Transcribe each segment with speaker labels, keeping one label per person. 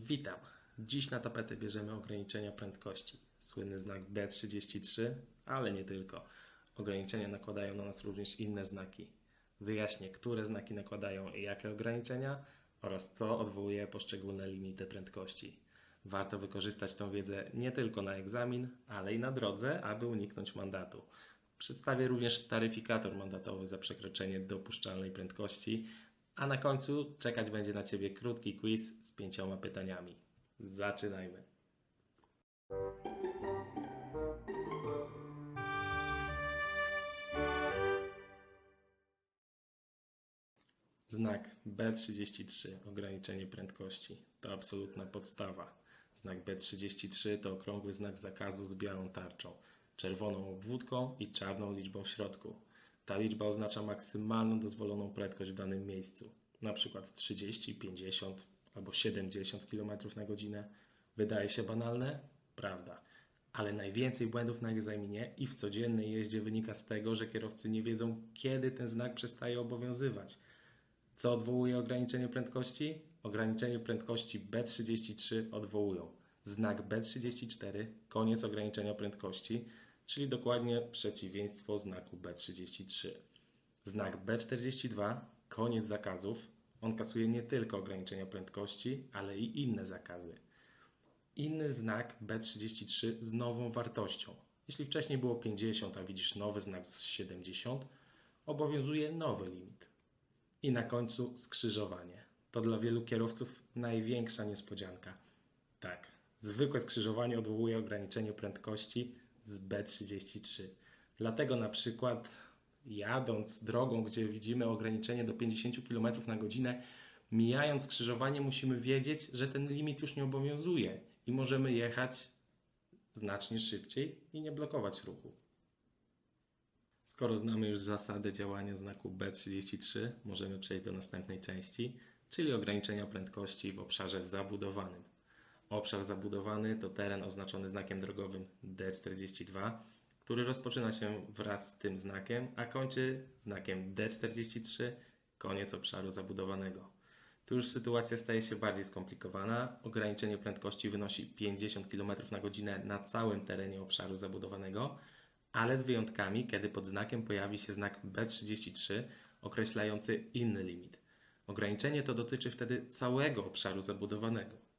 Speaker 1: Witam. Dziś na tapetę bierzemy ograniczenia prędkości. Słynny znak B33, ale nie tylko. Ograniczenia nakładają na nas również inne znaki. Wyjaśnię, które znaki nakładają i jakie ograniczenia oraz co odwołuje poszczególne limity prędkości. Warto wykorzystać tę wiedzę nie tylko na egzamin, ale i na drodze, aby uniknąć mandatu. Przedstawię również taryfikator mandatowy za przekroczenie dopuszczalnej prędkości, a na końcu czekać będzie na Ciebie krótki quiz z pięcioma pytaniami. Zaczynajmy. Znak B33 ograniczenie prędkości to absolutna podstawa. Znak B33 to okrągły znak zakazu z białą tarczą, czerwoną obwódką i czarną liczbą w środku. Ta liczba oznacza maksymalną dozwoloną prędkość w danym miejscu, przykład 30, 50 albo 70 km na godzinę. Wydaje się banalne? Prawda. Ale najwięcej błędów na egzaminie i w codziennej jeździe wynika z tego, że kierowcy nie wiedzą, kiedy ten znak przestaje obowiązywać. Co odwołuje ograniczenie prędkości? Ograniczenie prędkości B33 odwołują. Znak B34, koniec ograniczenia prędkości, czyli dokładnie przeciwieństwo znaku B33. Znak B42, koniec zakazów, on kasuje nie tylko ograniczenia prędkości, ale i inne zakazy. Inny znak B33 z nową wartością. Jeśli wcześniej było 50, a widzisz nowy znak z 70, obowiązuje nowy limit. I na końcu skrzyżowanie. To dla wielu kierowców największa niespodzianka. Tak, zwykłe skrzyżowanie odwołuje ograniczenie prędkości z B33. Dlatego na przykład jadąc drogą, gdzie widzimy ograniczenie do 50 km na godzinę, mijając skrzyżowanie musimy wiedzieć, że ten limit już nie obowiązuje i możemy jechać znacznie szybciej i nie blokować ruchu. Skoro znamy już zasady działania znaku B33, możemy przejść do następnej części, czyli ograniczenia prędkości w obszarze zabudowanym. Obszar zabudowany to teren oznaczony znakiem drogowym D42, który rozpoczyna się wraz z tym znakiem, a kończy znakiem D43, koniec obszaru zabudowanego. Tu już sytuacja staje się bardziej skomplikowana. Ograniczenie prędkości wynosi 50 km na godzinę na całym terenie obszaru zabudowanego, ale z wyjątkami, kiedy pod znakiem pojawi się znak B33 określający inny limit. Ograniczenie to dotyczy wtedy całego obszaru zabudowanego.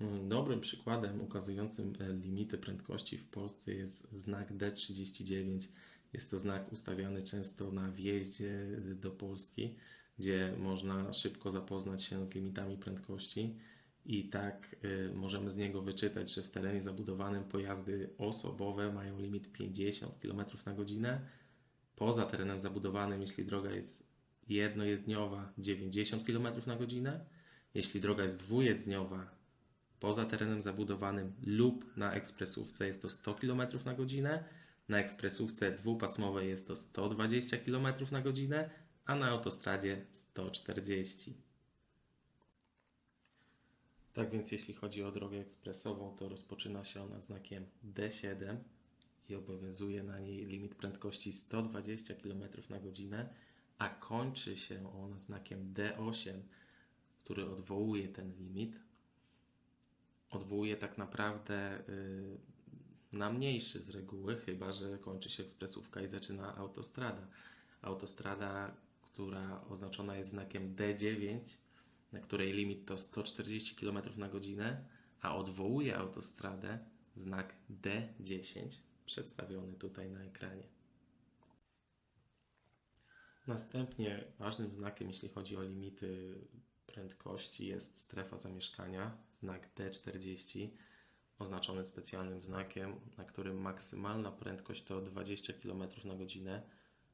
Speaker 1: Mm, Dobrym przykładem ukazującym e, limity prędkości w Polsce jest znak D39. Jest to znak ustawiany często na wjeździe do Polski, gdzie można szybko zapoznać się z limitami prędkości. I tak y, możemy z niego wyczytać, że w terenie zabudowanym pojazdy osobowe mają limit 50 km na godzinę. Poza terenem zabudowanym, jeśli droga jest jednojezdniowa, 90 km na godzinę. Jeśli droga jest dwujezdniowa, poza terenem zabudowanym lub na ekspresówce jest to 100 km na godzinę. Na ekspresówce dwupasmowej jest to 120 km na godzinę, a na autostradzie 140 tak więc jeśli chodzi o drogę ekspresową, to rozpoczyna się ona znakiem D7 i obowiązuje na niej limit prędkości 120 km na godzinę, a kończy się ona znakiem D8, który odwołuje ten limit. Odwołuje tak naprawdę y, na mniejszy z reguły, chyba że kończy się ekspresówka i zaczyna autostrada. Autostrada, która oznaczona jest znakiem D9, na której limit to 140 km na godzinę, a odwołuje autostradę znak D10, przedstawiony tutaj na ekranie. Następnie ważnym znakiem, jeśli chodzi o limity prędkości, jest strefa zamieszkania, znak D40, oznaczony specjalnym znakiem, na którym maksymalna prędkość to 20 km na godzinę.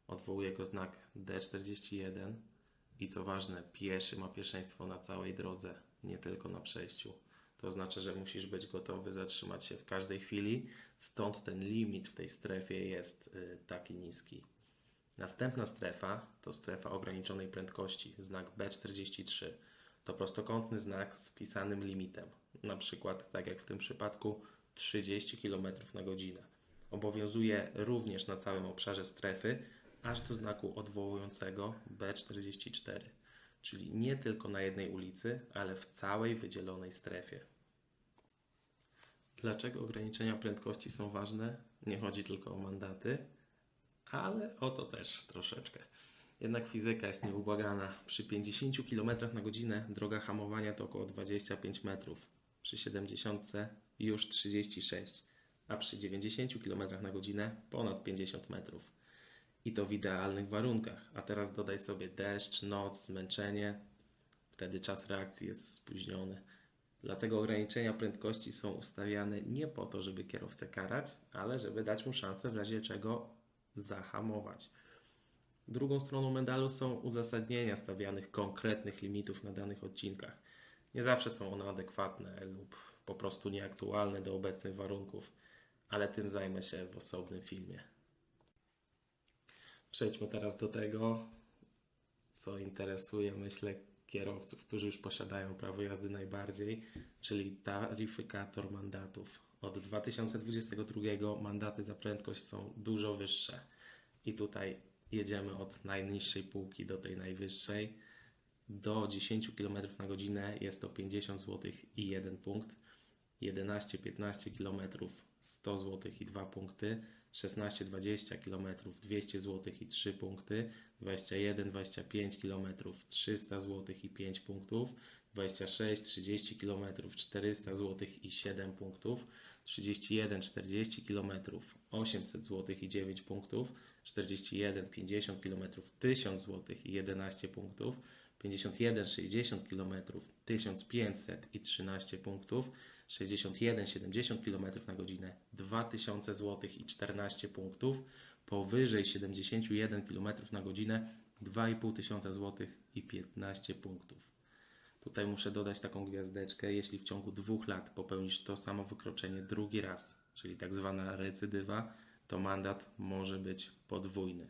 Speaker 1: Odwołuje go znak D41 i co ważne, pieszy ma pierwszeństwo na całej drodze, nie tylko na przejściu. To oznacza, że musisz być gotowy zatrzymać się w każdej chwili, stąd ten limit w tej strefie jest y, taki niski. Następna strefa to strefa ograniczonej prędkości, znak B43. To prostokątny znak z wpisanym limitem, na przykład, tak jak w tym przypadku, 30 km na godzinę. Obowiązuje również na całym obszarze strefy, aż do znaku odwołującego B44, czyli nie tylko na jednej ulicy, ale w całej wydzielonej strefie. Dlaczego ograniczenia prędkości są ważne? Nie chodzi tylko o mandaty, ale o to też troszeczkę. Jednak fizyka jest nieubłagana. Przy 50 km na godzinę droga hamowania to około 25 metrów, przy 70 już 36, a przy 90 km na godzinę ponad 50 metrów. I to w idealnych warunkach. A teraz dodaj sobie deszcz, noc, zmęczenie. Wtedy czas reakcji jest spóźniony. Dlatego ograniczenia prędkości są ustawiane nie po to, żeby kierowcę karać, ale żeby dać mu szansę w razie czego zahamować. Drugą stroną medalu są uzasadnienia stawianych konkretnych limitów na danych odcinkach. Nie zawsze są one adekwatne lub po prostu nieaktualne do obecnych warunków, ale tym zajmę się w osobnym filmie. Przejdźmy teraz do tego, co interesuje, myślę, kierowców, którzy już posiadają prawo jazdy najbardziej, czyli taryfikator mandatów. Od 2022 mandaty za prędkość są dużo wyższe. I tutaj jedziemy od najniższej półki do tej najwyższej. Do 10 km na godzinę jest to 50 zł i 1 punkt. 11-15 km 100 zł i 2 punkty. 16-20 km 200 zł i 3 punkty. 21-25 km 300 zł i 5 punktów. 26-30 km 400 zł i 7 punktów. 31-40 km 800 zł i 9 punktów. 41-50 km 1000 zł i 11 punktów. 51-60 km 1500 i 13 punktów. 61-70 km na godzinę 2000 zł i 14 punktów. Powyżej 71 km na godzinę 2500 zł i 15 punktów. Tutaj muszę dodać taką gwiazdeczkę, jeśli w ciągu dwóch lat popełnisz to samo wykroczenie drugi raz, czyli tak zwana recydywa, to mandat może być podwójny.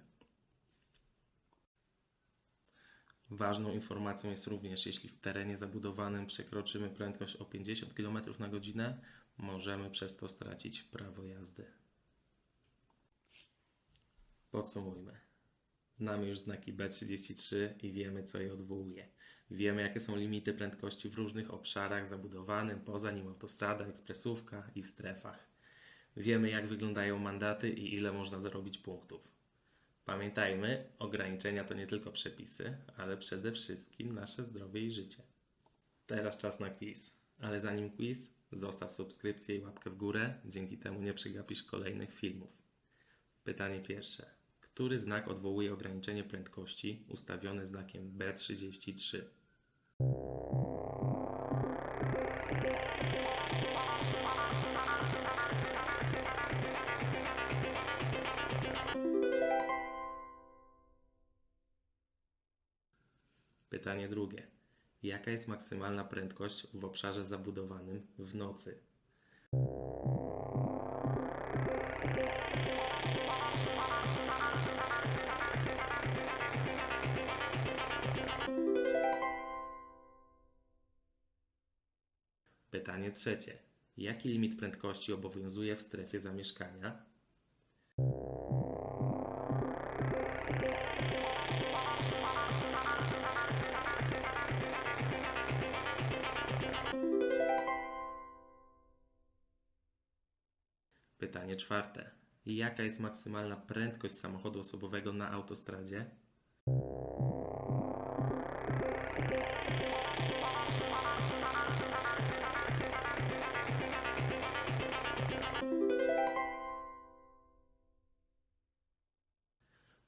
Speaker 1: Ważną informacją jest również, jeśli w terenie zabudowanym przekroczymy prędkość o 50 km na godzinę, możemy przez to stracić prawo jazdy. Podsumujmy. Znamy już znaki B33 i wiemy, co je odwołuje. Wiemy, jakie są limity prędkości w różnych obszarach zabudowanym, poza nim autostrada, ekspresówka i w strefach. Wiemy, jak wyglądają mandaty i ile można zarobić punktów. Pamiętajmy, ograniczenia to nie tylko przepisy, ale przede wszystkim nasze zdrowie i życie. Teraz czas na quiz. Ale zanim quiz, zostaw subskrypcję i łapkę w górę, dzięki temu nie przegapisz kolejnych filmów. Pytanie pierwsze. Który znak odwołuje ograniczenie prędkości ustawione znakiem B33? Pytanie drugie. Jaka jest maksymalna prędkość w obszarze zabudowanym w nocy? Pytanie trzecie. Jaki limit prędkości obowiązuje w strefie zamieszkania? Pytanie czwarte. Jaka jest maksymalna prędkość samochodu osobowego na autostradzie?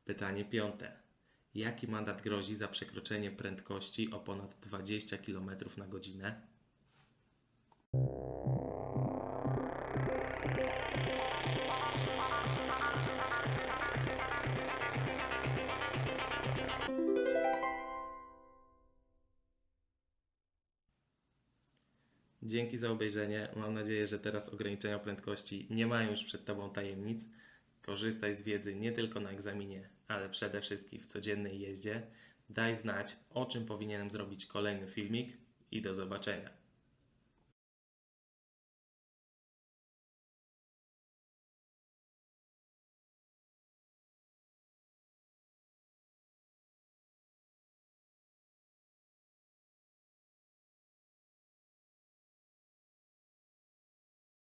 Speaker 1: Pytanie piąte. Jaki mandat grozi za przekroczenie prędkości o ponad 20 km na godzinę? Dzięki za obejrzenie. Mam nadzieję, że teraz ograniczenia prędkości nie mają już przed Tobą tajemnic. Korzystaj z wiedzy nie tylko na egzaminie, ale przede wszystkim w codziennej jeździe. Daj znać, o czym powinienem zrobić kolejny filmik i do zobaczenia.